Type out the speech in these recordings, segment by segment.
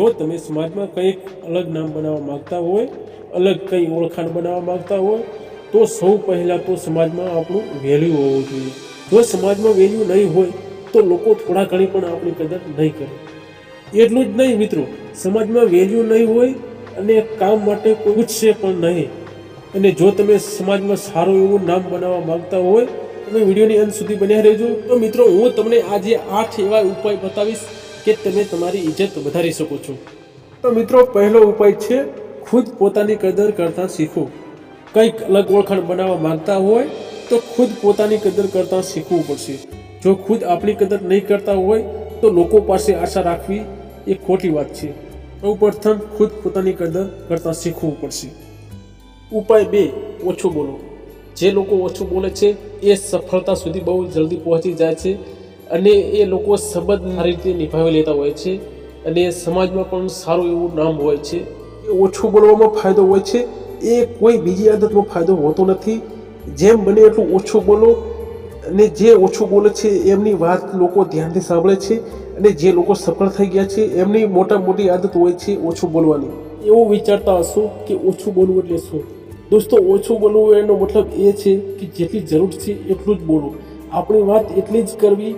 જો તમે સમાજમાં કંઈક અલગ નામ બનાવવા માંગતા હોય, અલગ કંઈ ઓળખાણ બનાવવા માંગતા હોય, તો સૌ પહેલાં તો સમાજમાં આપણું વેલ્યુ હોવું જોઈએ. જો સમાજમાં વેલ્યુ નહીં હોય, તો લોકો થોડા ઘણી પણ આપણી કદર નહીં કરે. એટલું જ નહીં મિત્રો, સમાજમાં વેલ્યુ નહીં હોય અને કામ માટે પૂછશે પણ નહીં. અને જો તમે સમાજમાં સારું એવું નામ બનાવવા માંગતા હોય, તમે વિડીયોની અંત સુધી બન્યા રહેજો. તો મિત્રો, હું તમને આજે આઠ એવા ઉપાય બતાવીશ કે તમે તમારી ઇજ્જત વધારી શકો છો. તો મિત્રો, પહેલો ઉપાય છે, ખુદ પોતાની કદર કરતા શીખો કંઈક અલગ ઓળખાણ બનાવવા માંગતા હોય, તો ખુદ પોતાની કદર કરતા શીખવું પડશે. જો ખુદ આપણી કદર નહીં કરતા હોય, તો લોકો પાસે આશા રાખવી એ ખોટી વાત છે. સૌ પ્રથમ ખુદ પોતાની કદર કરતા શીખવું પડશે. ઉપાય બે, ઓછું બોલો. જે લોકો ઓછું બોલે છે, એ સફળતા સુધી બહુ જલ્દી પહોંચી જાય છે. અને એ લોકો સંબંધ સારી રીતે નિભાવી લેતા હોય છે અને સમાજમાં પણ સારું એવું નામ હોય છે. એ ઓછું બોલવામાં ફાયદો હોય છે. એ કોઈ બીજી આદતમાં ફાયદો હોતો નથી. જેમ બને એટલું ઓછું બોલો અને જે ઓછું બોલે છે એમની વાત લોકો ધ્યાનથી સાંભળે છે અને જે લોકો સફળ થઈ ગયા છે એમની મોટા મોટી આદત હોય છે ઓછું બોલવાની. એવું વિચારતા હશો કે ઓછું બોલવું એટલે શું? દોસ્તો ઓછું બોલવું એનો મતલબ એ છે કે જેટલી જરૂર છે એટલું જ બોલો. આપણી વાત એટલી જ કરવી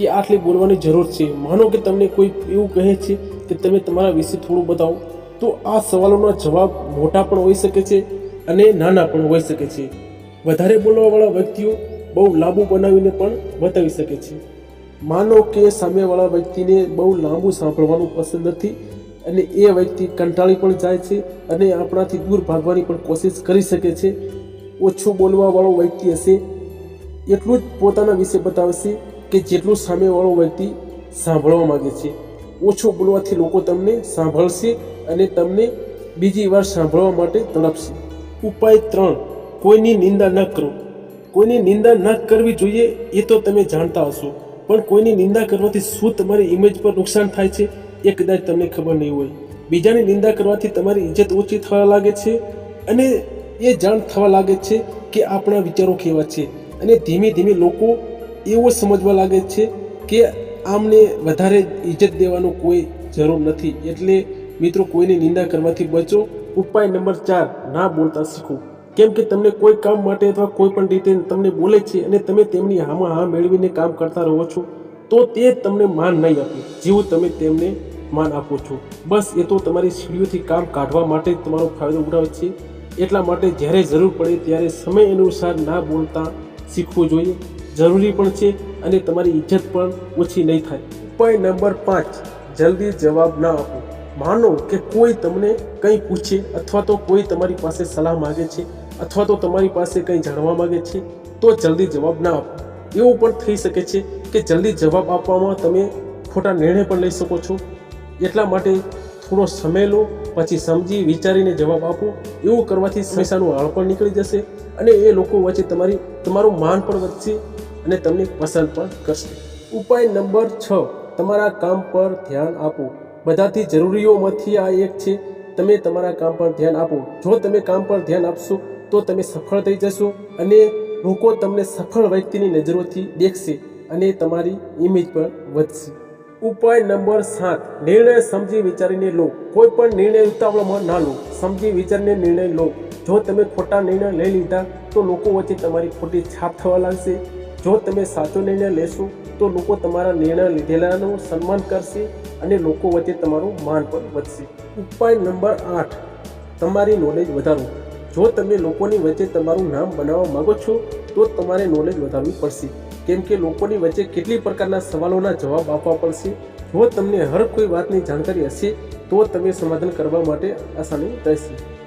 કે આટલી બોલવાની જરૂર છે? માનો કે તમને કોઈ એવું કહે છે કે તમે તમારા વિશે થોડું બતાવો. તો આ સવાલોના જવાબ મોટા પણ હોઈ શકે છે અને નાના પણ હોઈ શકે છે. વધારે બોલવાવાળા વ્યક્તિઓ બહુ લાંબુ બનાવીને પણ બતાવી શકે છે. માનો કે સામેવાળા વ્યક્તિને બહુ લાંબુ સાંભળવાનું પસંદ નથી અને એ વ્યક્તિ કંટાળી પણ જાય છે અને આપણાથી દૂર ભાગવાની પણ કોશિશ કરી શકે છે. ઓછું બોલવાવાળો વ્યક્તિ હશે, એટલું જ પોતાના વિશે બતાવશે કે જેટલું સામેવાળો વ્યક્તિ સાંભળવા માંગે છે, ઓછું બોલવાથી લોકો તમને સાંભળશે અને તમને બીજી વાર સાંભળવા માટે તડપશે. ઉપાય ત્રણ, કોઈની નિંદા ન કરો. કોઈની નિંદા ન કરવી જોઈએ એ તો તમે જાણતા હશો, પણ કોઈની નિંદા કરવાથી શું તમારી ઇમેજ પર નુકસાન થાય છે એ કદાચ તમને ખબર નહીં હોય. બીજાની નિંદા કરવાથી તમારી ઇજ્જત ઓછી થવા લાગે છે અને એ જાણ થવા લાગે છે કે આપણા વિચારો કેવા છે. અને ધીમે ધીમે લોકો એવો સમજવા લાગે છે કે આમને વધારે ઇજ્જત દેવાનો કોઈ જરૂર નથી. એટલે મિત્રો, કોઈની નિંદા કરવાથી બચો. ઉપાય નંબર ચાર, ના બોલતા શીખો. કેમ કે તમને કોઈ કામ માટે અથવા કોઈ પણ રીતે તમને બોલે છે અને તમે તેમની હામાં હા મેળવીને કામ કરતા રહો છો, તો તે તમને માન નહીં આપે. જેવું તમે તેમને માન આપો છો. બસ, એ તો તમારી સીડીઓથી કામ કાઢવા માટે તમારો ફાયદો ઉઠાવે છે. એટલા માટે જ્યારે જરૂર પડે ત્યારે સમય અનુસાર ના બોલતા શીખવું જોઈએ. જરૂરી પણ છે અને તમારી ઇજ્જત પણ ઓછી નહીં થાય. ઉપાય નંબર પાંચ, જલ્દી જવાબ ના આપો. માનો કે કોઈ તમને કંઈ પૂછે અથવા તો કોઈ તમારી પાસે સલાહ માગે છે અથવા તો તમારી પાસે કંઈ જાણવા માગે છે, તો જલ્દી જવાબ ના આપો. એવું પણ થઈ શકે છે કે જલ્દી જવાબ આપવામાં તમે ખોટા નિર્ણય પણ લઈ શકો છો. એટલા માટે થોડો સમય લો, પછી સમજી વિચારીને જવાબ આપો. એવું કરવાથી સમસ્યાનું આળ પણ નીકળી જશે અને એ લોકો વચ્ચે તમારી, તમારું માન પણ વધશે. અને તમને પસંદ પણ કરશે. ઉપાય નંબર છ. તમારા કામ પર ધ્યાન આપો. બધાથી જરૂરીઓમાંથી આ એક છે. તમે તમારા કામ પર ધ્યાન આપો. જો તમે કામ પર ધ્યાન આપશો, તો તમે સફળ થઈ જશો અને લોકો તમને સફળ વ્યક્તિની નજરોથી દેખશે અને તમારી ઇમેજ પણ વધશે. ઉપાય નંબર સાત. નિર્ણય સમજી વિચારીને લો. કોઈ પણ નિર્ણય ઉતાવળમાં ના લો. સમજી વિચારીને નિર્ણય લો. જો તમે ખોટા નિર્ણય લઈ લીધા, તો લોકો વચ્ચે તમારી ખોટી છાપ થવા લાગશે. જો તમે સાચો નિર્ણય લેશો, તો લોકો તમારા નિર્ણય લીધેલાનું સન્માન કરશે અને લોકો વચ્ચે તમારું માન પણ વધશે. ઉપાય નંબર આઠ. તમારી નોલેજ વધારો. જો તમે લોકોની વચ્ચે તમારું નામ બનાવવા માંગો છો, તો તમારે નોલેજ વધારવી પડશે. કેમ કે લોકોની વચ્ચે કેટલી પ્રકારના સવાલોના જવાબ આપવા પડશે. જો તમને હર કોઈ વાતની જાણકારી હશે, તો તમે સમાધાન કરવા માટે આસાની રહેશે.